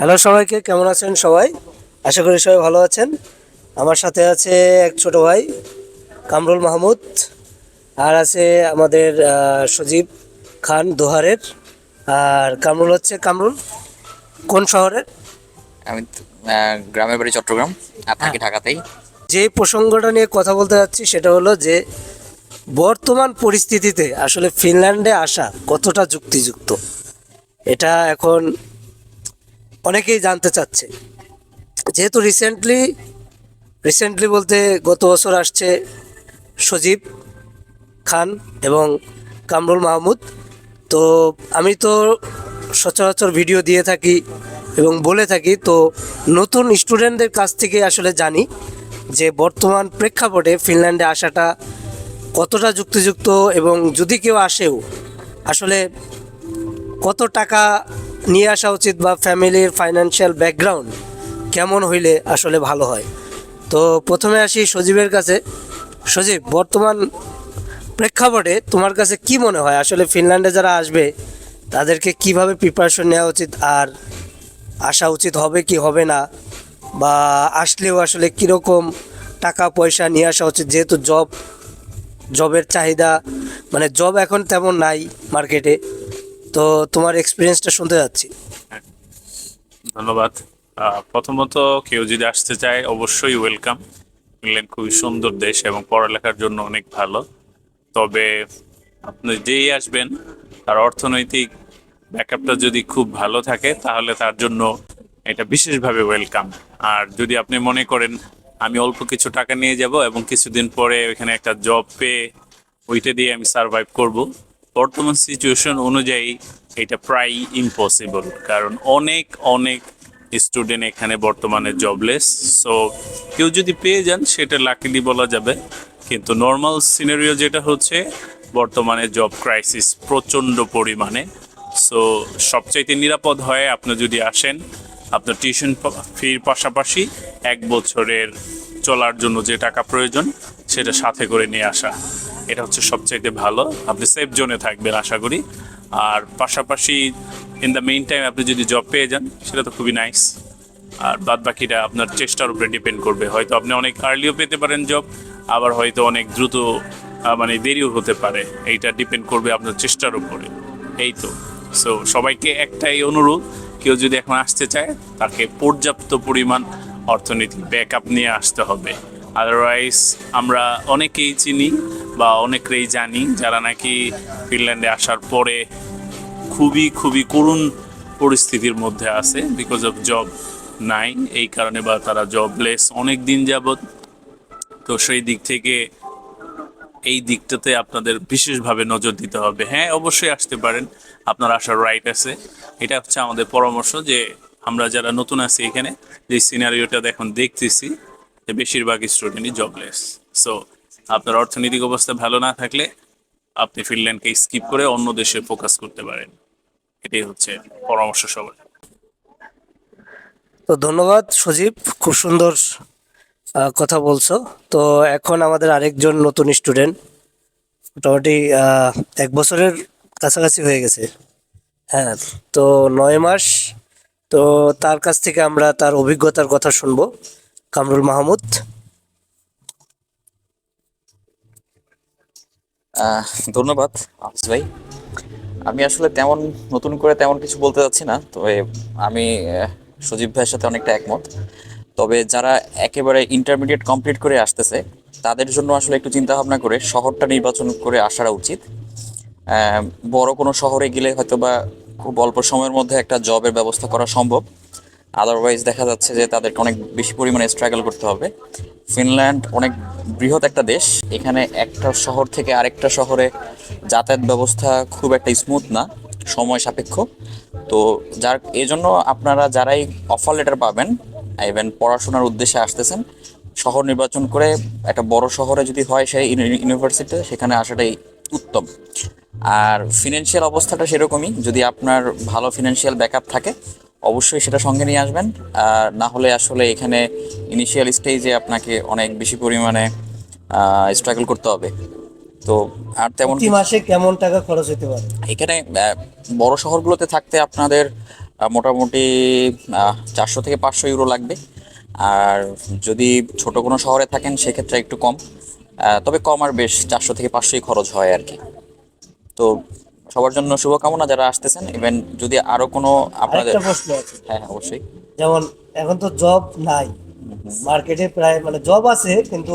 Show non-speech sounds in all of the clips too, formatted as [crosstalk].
Hello সবাইকে কেমন আছেন সবাই? আশা করি সবাই ভালো আছেন। আমার সাথে আছে এক ছোট ভাই কামরুল মাহমুদ আর আছে আমাদের সজীব খান দোহারের। আর কামরুল হচ্ছে কামরুল কোন শহরের? আমি গ্রামের বাড়ি চট্টগ্রাম আর থাকি ঢাকাতেই। যে প্রসঙ্গটা নিয়ে কথা বলতে যাচ্ছি সেটা হলো যে বর্তমান পরিস্থিতিতে আসলে ফিনল্যান্ডে আসা কতটা যুক্তিযুক্ত? এটা এখন অনেকেই জানতে চাচ্ছে। যেহেতু রিসেন্টলি রিসেন্টলি বলতে গত বছর আসছে সজীব খান এবং কামরুল মাহমুদ। তো আমি তো সচরাচর ভিডিও দিয়ে থাকি এবং বলে থাকি, তো নতুন স্টুডেন্টদের কাছ থেকে আসলে জানি যে বর্তমান প্রেক্ষাপটে ফিনল্যান্ডে আসাটা কতটা যুক্তিযুক্ত এবং যদি কেউ আসেও, আসলে কত টাকা নিয়ে আসা উচিত বা ফ্যামিলির ফাইন্যান্সিয়াল ব্যাকগ্রাউন্ড কেমন হইলে আসলে ভালো হয়? তো প্রথমে আসি সজীবের কাছে। সজীব, বর্তমান প্রেক্ষাপটে তোমার কাছে কি মনে হয়? আসলে ফিনল্যান্ডে যারা আসবে, তাদেরকে কীভাবে প্রিপারেশন নেওয়া উচিত? আর আসা উচিত হবে কি হবে না? বা আসলেও আসলে কীরকম টাকা, পয়সা নিয়ে আসা উচিত? যেহেতু জব জবের চাহিদা মানে জব এখন তেমন নাই মার্কেটে তো তোমার এক্সপিরিয়েন্সটা শুনতে যাচ্ছি। ধন্যবাদ। প্রথমত কেউ যদি আসতে চায়, অবশ্যই ওয়েলকাম ইংল্যান্ড খুবই সুন্দর দেশ এবং পড়ালেখার জন্য অনেক ভালো। তবে আপনি যেই আসবেন, তার অর্থনৈতিক ব্যাকআপটা যদি খুব ভালো থাকে, তাহলে তার জন্য এটা বিশেষভাবে ওয়েলকাম আর যদি আপনি মনে করেন, আমি অল্প কিছু টাকা নিয়ে যাব এবং কিছুদিন পরে ওইখানে একটা জব পেয়ে ওইটা দিয়ে আমি সার্ভাইভ করব বর্তমান সিচুয়েশন অনুযায়ী এটা প্রায় ইম্পসিবল কারণ অনেক অনেক স্টুডেন্ট এখানে বর্তমানে জবলেস সো কেউ যদি পেয়ে যান, সেটা লাকিলি বলা যাবে। কিন্তু নর্মাল সিনারিও যেটা হচ্ছে, বর্তমানে জব ক্রাইসিস প্রচণ্ড পরিমাণে। সো সবচাইতে নিরাপদ হয়, আপনি যদি আসেন, আপনার টিউশন ফির পাশাপাশি এক বছরের চলার জন্য যে টাকা প্রয়োজন, সেটা সাথে করে নিয়ে আসা। এটা হচ্ছে সবচাইতে ভালো। আপনি সেফ জোনে থাকবেন, আশা করি। আর পাশাপাশি ইন দ্য মেইন টাইম আপনি যদি জব পেয়ে যান, সেটা তো খুবই নাইস আর বাদ বাকিটা আপনার চেষ্টার উপরে ডিপেন্ড করবে। হয়তো আপনি অনেক আর্লিও পেতে পারেন জব আবার হয়তো অনেক দ্রুত মানে দেরিও হতে পারে। এইটা ডিপেন্ড করবে আপনার চেষ্টার উপরে। এই তো। সো সবাইকে একটাই অনুরোধ, কেউ যদি এখন আসতে চায়, তাকে পর্যাপ্ত পরিমাণ অর্থনৈতিক ব্যাকআপ নিয়ে আসতে হবে। আদারওয়াইজ আমরা অনেকেই চিনি বা অনেকেই জানি যারা নাকি ফিনল্যান্ডে আসার পরে খুবই খুবই করুণ পরিস্থিতির মধ্যে আছে বিকজ অফ জব নাই। এই কারণে বা তারা জবলেস অনেক দিন যাবৎ। তো সেই দিক থেকে এই দিকটাতে আপনাদের বিশেষভাবে নজর দিতে হবে। হ্যাঁ অবশ্যই আসতে পারেন। আপনার আসার রাইট আছে। এটা হচ্ছে আমাদের পরামর্শ যে আমরা যারা নতুন আছি এখানে, যে সিনারিওটা এখন দেখতেছি। বেশিরভাগ স্টুডেন্টই জবলেস সো আপনার অর্থনৈতিক অবস্থা ভালো না থাকলে আপনি ফিনল্যান্ডকে স্কিপ করে অন্য দেশে ফোকাস করতে পারেন। এটাই হচ্ছে পরামর্শ সবার। তো ধন্যবাদ সজীব, খুব সুন্দর কথা বলছো। তো এখন আমাদের আরেকজন নতুন স্টুডেন্ট মোটামুটি এক বছরের কাছাকাছি হয়ে গেছে। হ্যাঁ তো নয় মাস, তো তার কাছ থেকে আমরা তার অভিজ্ঞতার কথা শুনব। কামরুল মাহমুদ। ধন্যবাদ, আফিস ভাই। আমি আসলে তেমন, নতুন করে তেমন কিছু বলতে চাচ্ছি না, তবে আমি সজীব ভাইয়ের সাথে অনেকটা একমত। তবে যারা একেবারে ইন্টারমিডিয়েট কমপ্লিট করে আসতেছে, তাদের জন্য আসলে একটু চিন্তা ভাবনা করে শহরটা নির্বাচন করে আসাটা উচিত। বড় কোনো শহরে গেলে হয়তো বা খুব অল্প সময়ের মধ্যে একটা জবের ব্যবস্থা করা সম্ভব। আদারওয়াইজ দেখা যাচ্ছে যে তাদেরকে অনেক বেশি পরিমাণে স্ট্রাগল করতে হবে। ফিনল্যান্ড অনেক বৃহৎ একটা দেশ। এখানে একটা শহর থেকে আরেকটা শহরে যাতায়াত ব্যবস্থা খুব একটা স্মুথ না, সময় সাপেক্ষ। তো যার এই জন্য আপনারা যারাই অফার লেটার পাবেন ইভেন পড়াশোনার উদ্দেশ্যে আসতেছেন, শহর নির্বাচন করে একটা বড় শহরে যদি হয় সেই ইউনিভার্সিটিতে সেখানে আসাটাই উত্তম। আর ফিনান্সিয়াল অবস্থাটা সেরকমই। যদি আপনার ভালো ফিনান্সিয়াল ব্যাকআপ থাকে অবশ্যই সেটা সঙ্গে নিয়ে আসবেন। আর না হলে আসলে এখানে ইনিশিয়াল স্টেজে আপনাকে অনেক বেশি পরিমাণে স্ট্রাগল করতে হবে। তো আর তেমন মাসে কেমন টাকা খরচ হতে পারে? এখানে বড় শহরগুলোতে থাকতে আপনাদের মোটামুটি চারশো থেকে পাঁচশো ইউরো লাগবে। আর যদি ছোট কোনো শহরে থাকেন সেক্ষেত্রে একটু কম। তবে কম আর বেশ চারশো থেকে পাঁচশোই খরচ হয় আর কি। তো সবার জন্য শুভকামনা যারা আসতেছেন ইভেন যদি আরও কোনো আপনাদের প্রশ্ন আছে। হ্যাঁ হ্যাঁ, অবশ্যই। যেমন এখন তো জব নাই। মার্কেটে প্রায় মানে জব আছে কিন্তু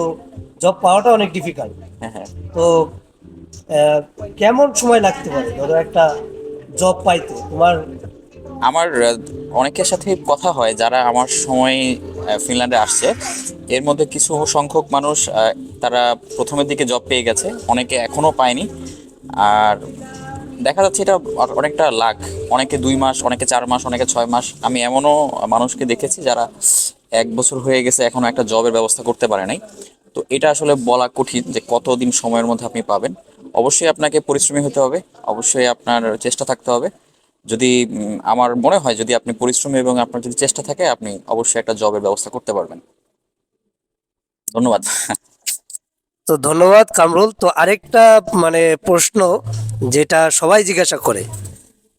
জব পাওয়াটা অনেক ডিফিকাল্ট হ্যাঁ হ্যাঁ। তো কেমন সময় লাগতে পারে ধরো একটা জব পাইতে? তোমার আমার অনেকের সাথে কথা হয় যারা আমার সময় ফিনল্যান্ডে আসছে। এর মধ্যে কিছু সংখ্যক মানুষ তারা প্রথমের দিকে জব পেয়ে গেছে। অনেকে এখনও পায়নি। আর দেখা যাচ্ছে এটা অনেকটা লাখ। অনেকে দুই মাস, অনেকে চার মাস, অনেকে ছয় মাস। আমি এমনও মানুষকে দেখেছি যারা এক বছর হয়ে গেছে এখনও একটা জবের ব্যবস্থা করতে পারে নাই। তো এটা আসলে বলা কঠিন যে কতদিন সময়ের মধ্যে আপনি পাবেন। অবশ্যই আপনাকে পরিশ্রমী হতে হবে। অবশ্যই আপনার চেষ্টা থাকতে হবে। যদি আমার মনে হয় যদি আপনি পরিশ্রমী এবং আপনার যদি চেষ্টা থাকে, আপনি অবশ্যই একটা জবের ব্যবস্থা করতে পারবেন। ধন্যবাদ। তো ধন্যবাদ কামরুল। তো আরেকটা মানে প্রশ্ন যেটা সবাই জিজ্ঞাসা করে।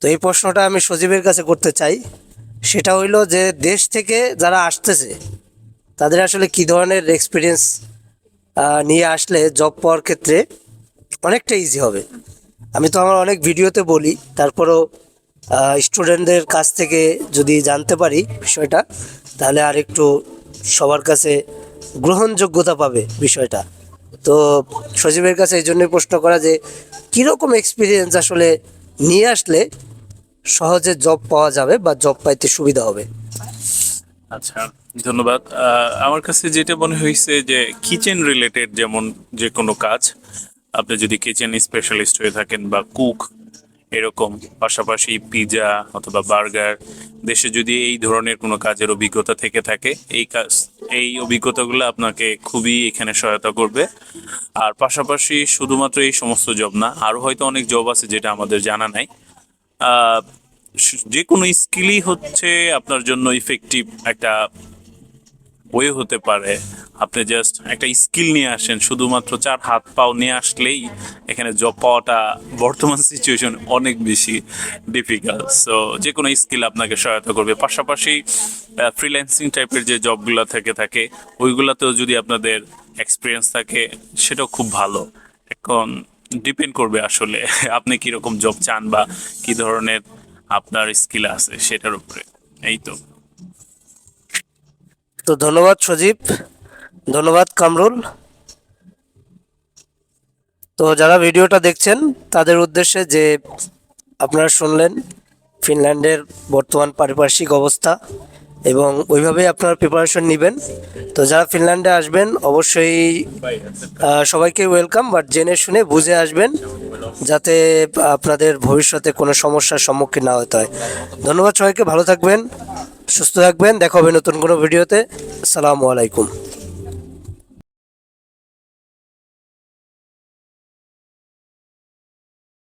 তো এই প্রশ্নটা আমি সজীবের কাছে করতে চাই। সেটা হইল যে দেশ থেকে যারা আসতেছে, তাদের আসলে কি ধরনের এক্সপিরিয়েন্স নিয়ে আসলে জব পাওয়ার ক্ষেত্রে অনেকটা ইজি হবে। আমি তো আমার অনেক ভিডিওতে বলি, তারপরও স্টুডেন্টদের কাছ থেকে যদি জানতে পারি বিষয়টা, তাহলে আর একটু সবার কাছে গ্রহণযোগ্যতা পাবে বিষয়টা। তো সজীবের কাছে এই জন্যই প্রশ্ন করা যে, কীরকম এক্সপিরিয়েন্স আসলে নিয়ে আসলে সহজে জব পাওয়া যাবে বা জব পাইতে সুবিধা হবে? আচ্ছা ধন্যবাদ। আমার কাছে যেটা মনে হয়েছে যে কিচেন রিলেটেড যেমন যে কোনো কাজ, আপনি যদি কিচেন স্পেশালিস্ট হয়ে থাকেন বা কুক এরকম, পাশাপাশি পিৎজা অথবা বার্গার দেশে যদি এই ধরনের কোনো কাজের অভিজ্ঞতা থেকে থাকে, এই কাজ, এই অভিজ্ঞতাগুলো আপনাকে খুবই এখানে সহায়তা করবে। আর পাশাপাশি শুধুমাত্র এই সমস্ত জব না আরও হয়তো অনেক জব আছে যেটা আমাদের জানা নাই। যে কোনো স্কিলই হচ্ছে আপনার জন্য ইফেক্টিভ একটা ওয়ে হতে পারে। আপনি জাস্ট একটা স্কিল নিয়ে আসেন, শুধুমাত্র চার হাত পাও নিয়ে আসলেই এখানে জব পাওয়াটা বর্তমান সিচুয়েশন অনেক বেশি ডিফিকাল্ট সো যে কোনো স্কিল আপনাকে সহায়তা করবে। পাশাপাশি ফ্রিল্যান্সিং টাইপের যে জবগুলো থেকে থাকে, ওইগুলোতেও যদি আপনাদের এক্সপিরিয়েন্স থাকে, সেটাও খুব ভালো। এখন ডিপেন্ড করবে আসলে [laughs] আপনি কীরকম জব চান বা কী ধরনের আপনার স্কিল আছে সেটার উপরে। এই তো। তো ধন্যবাদ সজীব। ধন্যবাদ কামরুল। তো যারা ভিডিওটা দেখছেন, তাদের উদ্দেশ্যে যে আপনারা শুনলেন, ফিনল্যান্ডের বর্তমান পারিপার্শ্বিক অবস্থা এবং ওইভাবেই আপনারা প্রিপারেশন নেবেন। তো যারা ফিনল্যান্ডে আসবেন, অবশ্যই সবাইকে ওয়েলকাম বাট জেনে শুনে বুঝে আসবেন, যাতে আপনাদের ভবিষ্যতে কোনো সমস্যার সম্মুখীন না হতে হয়। ধন্যবাদ সবাইকে, ভালো থাকবেন, সুস্থ থাকবেন, দেখা হবে নতুন কোনো ভিডিওতে। আসসালামু আলাইকুম।